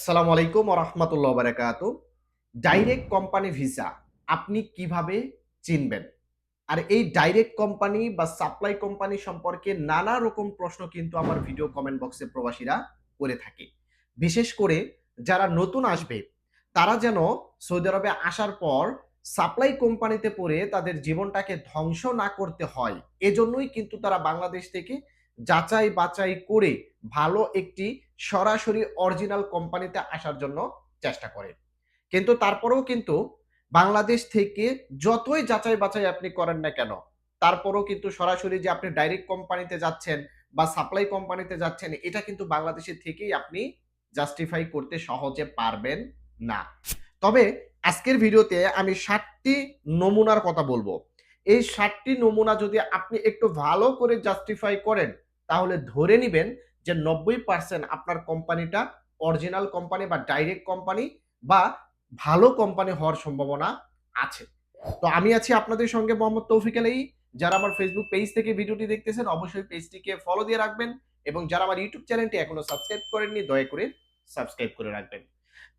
আসসালামু আলাইকুম রহমতুল্লাহ বারাকাতু ডাইরেক্ট কোম্পানি ভিসা আপনি কীভাবে চিনবেন? আর এই ডাইরেক্ট কোম্পানি বা সাপ্লাই কোম্পানি সম্পর্কে নানা রকম প্রশ্ন কিন্তু আমার ভিডিও কমেন্ট বক্সে প্রবাসীরা করে থাকে। বিশেষ করে যারা নতুন আসবে, তারা যেন সৌদি আরবে আসার পর সাপ্লাই কোম্পানিতে পড়ে তাদের জীবনটাকে ধ্বংস না করতে হয়, এজন্যই কিন্তু তারা বাংলাদেশ থেকে যাচাই বাছাই করে ভালো একটি সরাসরি অরিজিনাল কোম্পানিতে আসার জন্য চেষ্টা করে। কিন্তু তারপরেও কিন্তু বাংলাদেশ থেকে যতই যাচাই বাছাই আপনি করেন না কেন, তারপরেও কিন্তু সরাসরি যে আপনি ডাইরেক্ট কোম্পানিতে যাচ্ছেন বা সাপ্লাই কোম্পানিতে যাচ্ছেন, এটা কিন্তু বাংলাদেশের থেকেই আপনি জাস্টিফাই করতে সহজে পারবেন না। তবে আজকের ভিডিওতে আমি ষাটটি নমুনার কথা বলব। এই ষাটটি নমুনা যদি আপনি একটু ভালো করে জাস্টিফাই করেন, তাহলে ধরে নিবেন যে নব্বই পার্সেন্ট আপনার কোম্পানিটা অরিজিনাল কোম্পানি বা ডাইরেক্ট কোম্পানি বা ভালো কোম্পানি হওয়ার সম্ভাবনা আছে। তো আমি আছি আপনাদের সঙ্গে মোহাম্মদ তৌফিক আলাই যারা আমার ফেসবুক পেজ থেকে ভিডিওটি দেখতেছেন, অবশ্যই পেজটিকে ফলো দিয়ে রাখবেন এবং যারা আমার ইউটিউব চ্যানেলটি এখনও সাবস্ক্রাইব করেননি, দয়া করে সাবস্ক্রাইব করে রাখবেন।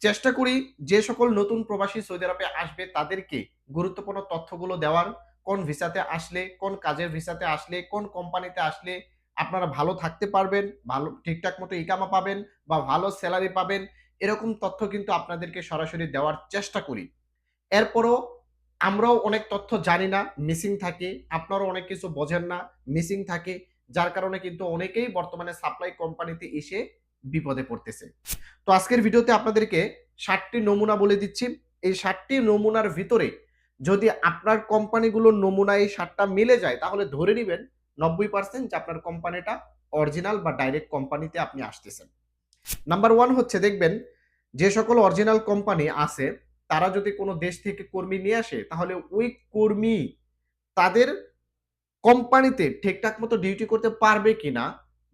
চেষ্টা করি যে সকল নতুন প্রবাসী সৌদি আরবে আসবে, তাদেরকে গুরুত্বপূর্ণ তথ্যগুলো দেওয়ার, কোন ভিসাতে আসলে, কোন কাজের ভিসাতে আসলে, কোন কোম্পানিতে আসলে আপনারা ভালো থাকতে পারবেন, ভালো, ঠিকঠাক মতো ইকামা পাবেন বা ভালো স্যালারি পাবেন, এরকম তথ্য কিন্তু আপনাদেরকে সরাসরি দেওয়ার চেষ্টা করি। এরপরও আমরাও অনেক তথ্য জানি না মিসিং থাকে, আপনারাও অনেক কিছু বোঝেন না মিসিং থাকে, যার কারণে কিন্তু অনেকেই বর্তমানে সাপ্লাই কোম্পানিতে এসে বিপদে পড়তেছে। তো আজকের ভিডিওতে আপনাদেরকে ষাটটি নমুনা বলে দিচ্ছি। এই ষাটটি নমুনার ভিতরে যদি আপনার কোম্পানিগুলোর নমুনা এই ষাটটা মিলে যায়, তাহলে ধরে নেবেন নব্বই পার্সেন্ট যে আপনার কোম্পানিটা অরিজিনাল বা ডাইরেক্ট কোম্পানিতে আপনি আসতেছেন। নাম্বার ওয়ান হচ্ছে দেখবেন, যে সকল অরিজিনাল কোম্পানি আছে, তারা যদি কোনো দেশ থেকে কর্মী নিয়ে আসে, তাহলে ওই কর্মী তাদের কোম্পানিতে ঠিকঠাক মতো ডিউটি করতে পারবে কিনা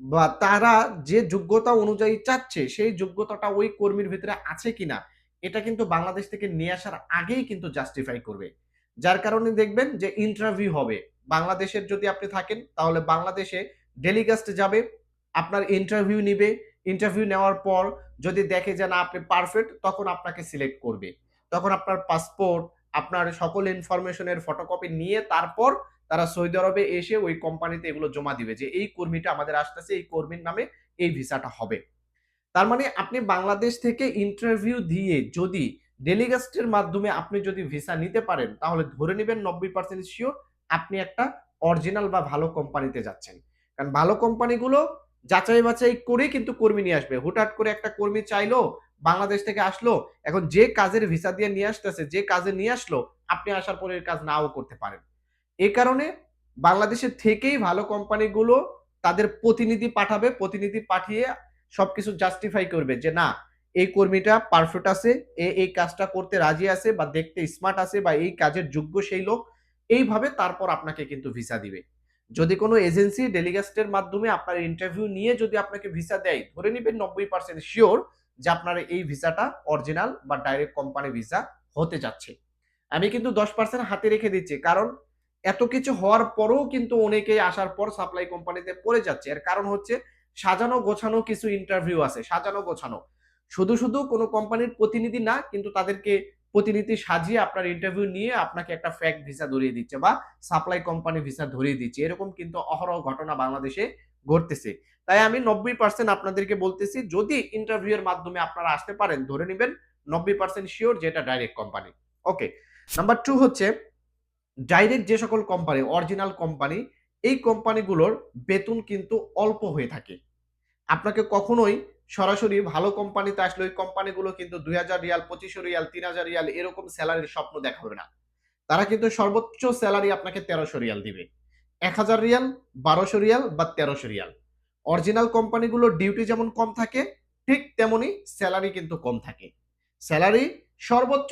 বা তারা যে যোগ্যতা অনুযায়ী চাচ্ছে, সেই যোগ্যতাটা ওই কর্মীর ভিতরে আছে কিনা, এটা কিন্তু বাংলাদেশ থেকে নিয়ে আসার আগেই কিন্তু জাস্টিফাই করবে। যার কারণে দেখবেন যে ইন্টারভিউ হবে। বাংলাদেশের যদি আপনি থাকেন, তাহলে বাংলাদেশে ডেলিগাস্ট যাবে, আপনার ইন্টারভিউ নিবে। ইন্টারভিউ নেওয়ার পর যদি দেখে যে না, আপনি পারফেক্ট তখন আপনাকে সিলেক্ট করবে। তখন আপনার পাসপোর্ট আপনার সকল ইনফরমেশনের ফটোকপি নিয়ে তারপর তারা সৌদি আরবে এসে ওই কোম্পানিতে এগুলো জমা দিবে যে, এই কর্মীটা আমাদের আসতেছে, এই কর্মীর নামে এই ভিসাটা হবে। তার মানে আপনি বাংলাদেশ থেকে ইন্টারভিউ দিয়ে যদি ডেলিগাস্টের মাধ্যমে আপনি যদি ভিসা নিতে পারেন, তাহলে ধরে নেবেন নব্বই পার্সেন্ট শিওর আপনি একটা অরিজিনাল বা ভালো কোম্পানিতে যাচ্ছেন। কারণ ভালো কোম্পানিগুলো যাচাই বাছাই করে কিন্তু কর্মী নিয়ে আসবে। হুটহাট করে একটা কর্মী চাইলো, বাংলাদেশ থেকে আসলো, এখন যে কাজের ভিসা দিয়ে নিয়ে আসতেছে, যে কাজে নিয়ে আসলো, আপনি আসার পরে কাজ নাও করতে পারেন। এই কারণে বাংলাদেশের থেকেই ভালো কোম্পানিগুলো তাদের প্রতিনিধি পাঠাবে, প্রতিনিধি পাঠিয়ে সবকিছু জাস্টিফাই করবে যে না এই কর্মীটা পারফেক্ট আছে, এ এই কাজটা করতে রাজি আছে বা দেখতে স্মার্ট আছে বা এই কাজের যোগ্য সেই লোক, এইভাবে তারপর আপনাকে কিন্তু ভিসা দিবে। যদি কোনো এজেন্সি ডেলিগেস্টের মাধ্যমে আপনার ইন্টারভিউ নিয়ে যদি আপনাকে ভিসা দেয়, ধরে নেবেন নব্বই পার্সেন্ট শিওর যে আপনার এই ভিসাটা অরিজিনাল বা ডাইরেক্ট কোম্পানি ভিসা হতে যাচ্ছে। আমি কিন্তু দশ পার্সেন্ট হাতে রেখে দিচ্ছি, কারণ এত কিছু হওয়ার পরেও কিন্তু অনেকেই আসার পর সাপ্লাই কোম্পানিতে পড়ে যাচ্ছে। এর কারণ হচ্ছে সাজানো গোছানো কিছু ইন্টারভিউ আছে, সাজানো গোছানো। শুধু শুধু কোনো কোম্পানির প্রতিনিধি না, কিন্তু তাদেরকে প্রতিনিধি সাজিয়ে আপনার ইন্টারভিউ নিয়ে আপনাকে একটা ফ্যাক ভিসা ধরিয়ে দিচ্ছে বা সাপ্লাই কোম্পানি ভিসা ধরিয়ে দিচ্ছে। এরকম কিন্তু অহরহ ঘটনা বাংলাদেশে ঘটতেছে। তাই আমি নব্বই পার্সেন্ট আপনাদেরকে বলতেছি, যদি ইন্টারভিউ এর মাধ্যমে আপনারা আসতে পারেন, ধরে নেবেন নব্বই পার্সেন্ট শিওর যেটা direct company okay number two হচ্ছে ডাইরেক্ট যে সকল কোম্পানি অরিজিনাল কোম্পানি এই কোম্পানিগুলোর বেতন কিন্তু অল্প হয়ে থাকে। আপনাকে কখনোই সরাসরি ভালো কোম্পানিতে আসলে ওই কোম্পানিগুলো কিন্তু দুই হাজার রিয়াল, পঁচিশশো রিয়াল, তিন হাজার রিয়াল এরকম স্যালারির স্বপ্ন দেখাবে না। তারা কিন্তু সর্বোচ্চ স্যালারি আপনাকে তেরোশো রিয়াল দিবে। এক হাজার রিয়াল, বারোশো রিয়াল বা তেরোশো রিয়াল। অরিজিনাল কোম্পানিগুলোর ডিউটি যেমন কম থাকে, ঠিক তেমনি স্যালারি কিন্তু কম থাকে। স্যালারি সর্বোচ্চ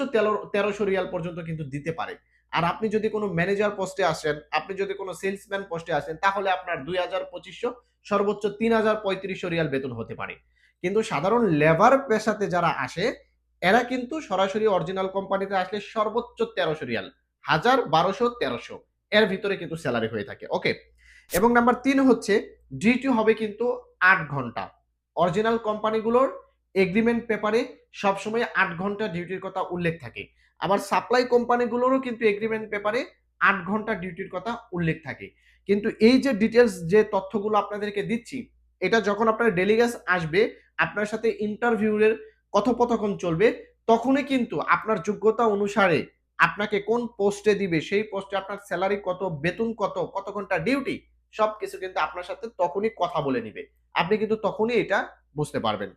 তেরোশো রিয়াল পর্যন্ত কিন্তু দিতে পারে। আর আপনি যদি কোনো ম্যানেজার পোস্টে আসেন, আপনি যদি কোনো সেলসম্যান পোস্টে আসেন, তাহলে আপনার দুই হাজার, পঁচিশশো সর্বোচ্চ তিন হাজার, পঁয়ত্রিশশো রিয়াল বেতন হতে পারে। কিন্তু সাধারণ লেবার পেশাতে যারা আসে, এরা কিন্তু সরাসরি অরিজিনাল কোম্পানিতে আসলে সর্বোচ্চ তেরোশো রিয়াল, হাজার বারোশো তেরোশো। এর ভিতরে কিন্তু স্যালারি হয়ে থাকে ওকে এবং নাম্বার তিন হচ্ছে ডিউটি হবে কিন্তু আট ঘণ্টা। অরিজিনাল কোম্পানিগুলোর এগ্রিমেন্ট পেপারে সবসময় আট ঘণ্টা ডিউটির কথা উল্লেখ থাকে। আবার সাপ্লাই কোম্পানিগুলোরও কিন্তু এগ্রিমেন্ট পেপারে আট ঘণ্টা ডিউটির কথা উল্লেখ থাকে। কিন্তু এই যে ডিটেলস যে তথ্যগুলো আপনাদেরকে দিচ্ছি, এটা যখন আপনার ডেলিগেস আসবে আপনার সাথে ইন্টারভিউয়ের কথোপকথন চলবে, তখনই কিন্তু আপনার যোগ্যতা অনুসারে আপনাকে কোন পোস্টে দিবে, সেই পোস্টে আপনার স্যালারি কত, বেতন কত কত ঘণ্টা ডিউটি সব কিছু কিন্তু আপনার সাথে তখনই কথা বলে নিবে। আপনি কিন্তু তখনই এটা বুঝতে পারবেন।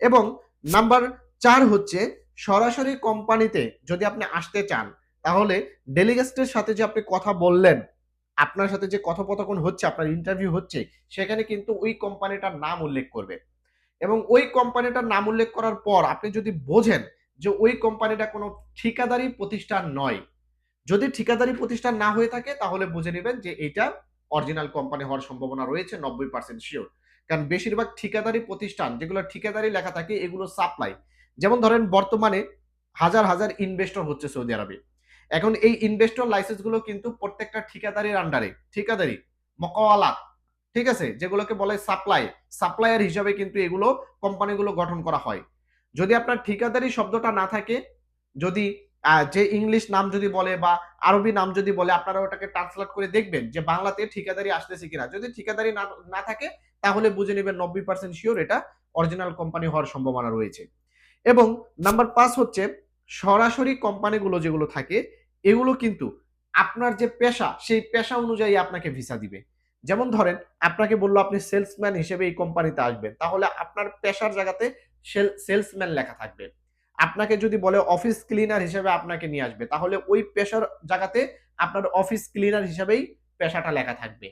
এবং নাম্বার চার হচ্ছে, সরাসরি কোম্পানিতে যদি আপনি আসতে চান, তাহলে ডেলিগেস্টের সাথে যে আপনি কথা বললেন, আপনার সাথে যে কথোপকথন হচ্ছে, আপনার ইন্টারভিউ হচ্ছে, সেখানে কিন্তু ওই কোম্পানিটার নাম উল্লেখ করবে। এবং ওই কোম্পানিটার নাম উল্লেখ করার পর আপনি যদি বোঝেন যে ওই কোম্পানিটা কোনো ঠিকাদারি প্রতিষ্ঠান নয়, যদি ঠিকাদারি প্রতিষ্ঠান না হয়ে থাকে তাহলে বুঝে নেবেন যে এটা অরিজিনাল কোম্পানি হওয়ার সম্ভাবনা রয়েছে নব্বই পার্সেন্ট শিওর কারণ বেশিরভাগ ঠিকাদারি প্রতিষ্ঠান যেগুলো ঠিকাদারি লেখা থাকে এগুলো সাপ্লাই যেমন ধরেন বর্তমানে হাজার হাজার ইনভেস্টর হচ্ছে সৌদি আরবে। এখন এই ইনভেস্টর লাইসেন্সগুলো কিন্তু প্রত্যেকটা ঠিকাদারির আন্ডারে ঠিকাদারি, মকওয়ালাত ঠিক আছে? যেগুলোকে বলে সাপ্লাই সাপ্লায়ার হিসাবে কিন্তু এগুলো কোম্পানিগুলো গঠন করা হয়। যদি আপনার ঠিকাদারি শব্দটা না থাকে, যদি যে ইংলিশ নাম যদি বলে বা আরবি নাম যদি বলে, আপনারা ওটাকে ট্রান্সলেট করে দেখবেন যে বাংলাতে ঠিকাদারি আসতেছে কিনা। যদি ঠিকাদারি না থাকে, তাহলে বুঝে নেবেন নব্বই পার্সেন্ট শিওর এটা অরিজিনাল কোম্পানি হওয়ার সম্ভাবনা রয়েছে। এবং নাম্বার পাঁচ হচ্ছে, সরাসরি কোম্পানিগুলো যেগুলো থাকে, এগুলো কিন্তু আপনার যে পেশা, সেই পেশা অনুযায়ী আপনাকে ভিসা দিবে। যেমন ধরেন, আপনাকে বলল আপনি সেলসম্যান হিসেবে এই কোম্পানিতে আসবেন, তাহলে আপনার পেশার জায়গাতে সেলসম্যান লেখা থাকবে। আপনাকে যদি বলে অফিস ক্লিনার হিসেবে আপনাকে নিয়ে আসবে, তাহলে ওই পেশার জায়গাতে আপনার অফিস ক্লিনার হিসেবেই পেশাটা লেখা থাকবে।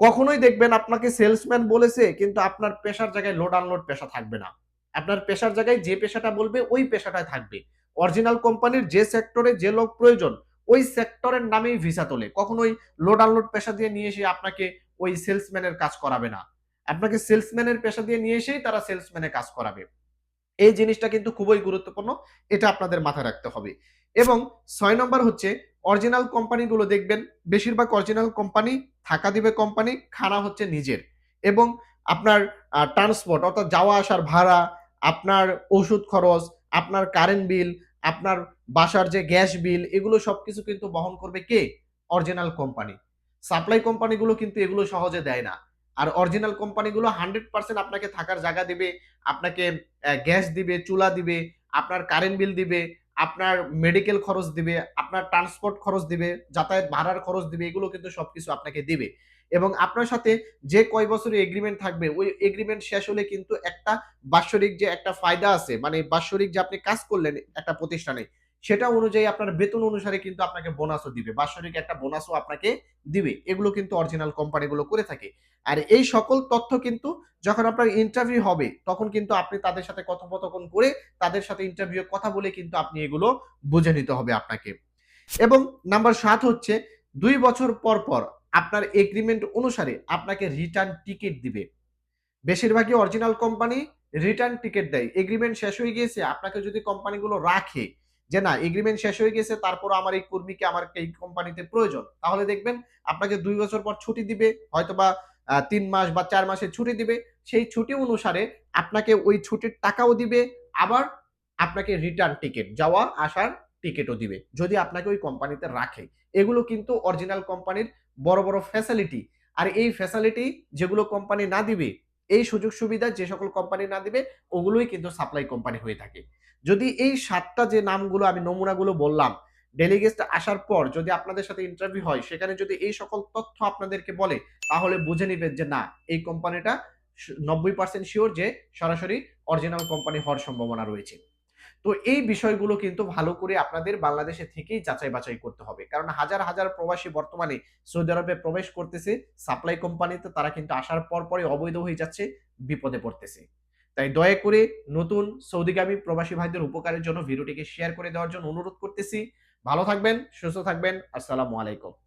কখনোই দেখবেন আপনাকে সেলসম্যান বলেছে, কিন্তু আপনার পেশার জায়গায় লোড আনলোড পেশা থাকবে না। আপনার পেশার জায়গায় যে পেশাটা বলবে, ওই পেশাটাই থাকবে। অরিজিনাল কোম্পানির যে সেক্টরে যে লোক প্রয়োজন ওই সেক্টরের নামেই ভিসা তোলে। কখনোই লোড আনলোড পেশা দিয়ে নিয়ে এসে আপনাকে ওই সেলসম্যানের কাজ করাবে না। আপনাকে সেলসম্যানের পেশা দিয়ে নিয়ে এসেই তারা সেলসম্যানের কাজ করাবে। এই জিনিসটা কিন্তু খুবই গুরুত্বপূর্ণ, এটা আপনাদের মাথায় রাখতে হবে। এবং ছয় নম্বর হচ্ছে অরিজিনাল কোম্পানিগুলো দেখবেন, বেশিরভাগ অরিজিনাল কোম্পানি থাকা দিবে কোম্পানি খানা হচ্ছে নিজের। এবং আপনার ট্রান্সপোর্ট অর্থাৎ যাওয়া আসার ভাড়া, আপনার ওষুধ খরচ, আপনার কারেন্ট বিল আপনার বাসার যে গ্যাস বিল, এগুলো সবকিছু কিন্তু বহন করবে কে? Original company. সাপ্লাই কোম্পানিগুলো কিন্তু এগুলো সহজে দেয় না। আর অরিজিনাল কোম্পানিগুলো হান্ড্রেড পার্সেন্ট আপনাকে থাকার জায়গা দিবে, আপনাকে গ্যাস দিবে, চুলা দিবে, আপনার কারেন্ট বিল দিবে, আপনার মেডিকেল খরচ দিবে, আপনার ট্রান্সপোর্ট খরচ দিবে, যাতায়াত ভাড়ার খরচ দিবে, এগুলো কিন্তু সবকিছু আপনাকে দিবে। এবং আপনার সাথে যে কয় বছরের এগ্রিমেন্ট থাকবে, ওই এগ্রিমেন্ট শেষ হলে কিন্তু একটা বাৎসরিক যে একটা ফায়দা আছে মানে বাৎসরিক যে আপনি কাজ করলেন একটা প্রতিষ্ঠানে সেটা অনুযায়ী আপনার বেতন অনুসারে কিন্তু আপনাকে বোনাসও দিবে। বাৎসরিক একটা বোনাসও আপনাকে দিবে। এগুলো কিন্তু অরিজিনাল কোম্পানিগুলো করে থাকে। আর এই সকল তথ্য কিন্তু যখন আপনার ইন্টারভিউ হবে, তখন কিন্তু আপনি তাদের সাথে কথোপকথন করে তাদের সাথে ইন্টারভিউ কথা বলে কিন্তু আপনি এগুলো বুঝে নিতে হবে আপনাকে। এবং নাম্বার সাত হচ্ছে, দুই বছর পর পর আপনার এগ্রিমেন্ট অনুসারে আপনাকে রিটার্ন টিকিট দিবে। বেশিরভাগই অরিজিনাল কোম্পানি রিটার্ন টিকিট দেয়। এগ্রিমেন্ট শেষ হয়ে গিয়েছে, আপনাকে যদি কোম্পানিগুলো রাখে যে না এগ্রিমেন্ট শেষ হয়ে গেছে তারপর আমার এই কর্মীকে আমার এই কোম্পানিতে প্রয়োজন। তাহলে দেখবেন, আপনাকে দুই বছর পর ছুটি দিবে, হয়তোবা তিন মাস বা চার মাসের ছুটি দিবে। সেই ছুটি অনুসারে আপনাকে ওই ছুটির টাকাও দিবে, আবার আপনাকে রিটার্ন টিকিট যাওয়া, আসার টিকিটও দিবে, যদি আপনাকে ওই কোম্পানিতে রাখে। এগুলো কিন্তু অরিজিনাল কোম্পানির বড় বড় ফ্যাসিলিটি আর এই ফ্যাসিলিটি যেগুলো কোম্পানি না দিবে, এই সুযোগ সুবিধা যে সকল কোম্পানি না দিবে, ওগুলোই কিন্তু সাপ্লাই কোম্পানি হয়ে থাকে। যদি এই সাতটা যে নামগুলো আমি নমুনাগুলো বললাম ডেলিগেস্ট আসার পর যদি আপনাদের সাথে ইন্টারভিউ হয়, সেখানে যদি এই সকল তথ্য আপনাদেরকে বলে, তাহলে বুঝে নেবেন যে না, এই কোম্পানিটা নব্বই পার্সেন্ট শিওর যে সরাসরি অরিজিনাল কোম্পানি হওয়ার সম্ভাবনা রয়েছে। তো এই বিষয়গুলো কিন্তু ভালো করে আপনাদের বাংলাদেশে থেকেই যাচাই বাছাই করতে হবে। কারণ হাজার হাজার প্রবাসী বর্তমানে সৌদি আরবে প্রবেশ করতেছে সাপ্লাই কোম্পানিতে তারা কিন্তু আসার পর পরে অবৈধ হয়ে যাচ্ছে, বিপদে পড়তেছে। তাই দয়া করে নতুন সৌদিগামী প্রবাসী ভাইদের উপকারের জন্য ভিডিওটিকে শেয়ার করে দেওয়ার জন্য অনুরোধ করতেছি। ভালো থাকবেন, সুস্থ থাকবেন, আসসালামু আলাইকুম।